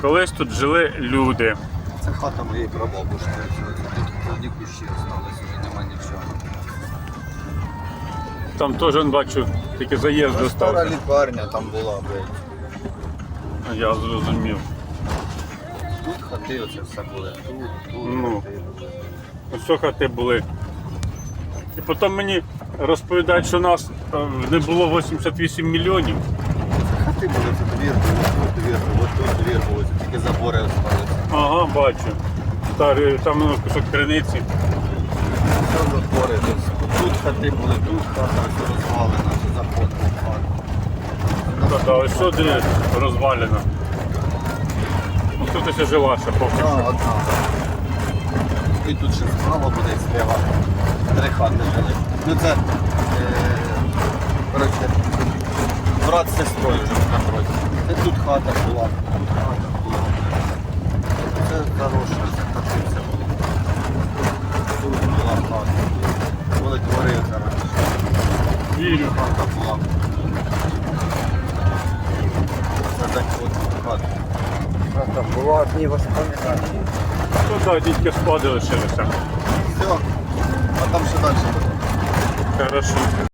Колись тут жили люди. Це хата моєї прабабушки. Тут одні кущі залишились, вже нема нічого. Там теж бачу, тільки заїзд Ну, Стара достався. лікарня там була, блядь. Я зрозумів. Тут хати оце все буде. Тут, тут Ну. хати. Ось хати були. І потім мені розповідають, що нас е, не було 88 мільйонів. Це Хати були, це двір, ось тут двір, тут двір, ось тільки забори залишилися. Ага, бачу. Старі, там ну, кусок криниці. Все забори, тут, тут хати були, тут хата все розвалена, це заход був хат. Та-та, ось що де розвалено. Ну, тут ще жила ще поки що. одна. І тут ще справа буде і зліва. Три хати жили. Ну це, е, коротше, брат з сестрою жив напроти. Хата була, тут хата була. Це хороше, це хати все. Тут була хата. Були двори зараз. Вірю. Хата була. Це так от хата. Там була одні воспоминання. Ну так, тільки спади лишилися. Все. А там ще далі. Хорошо.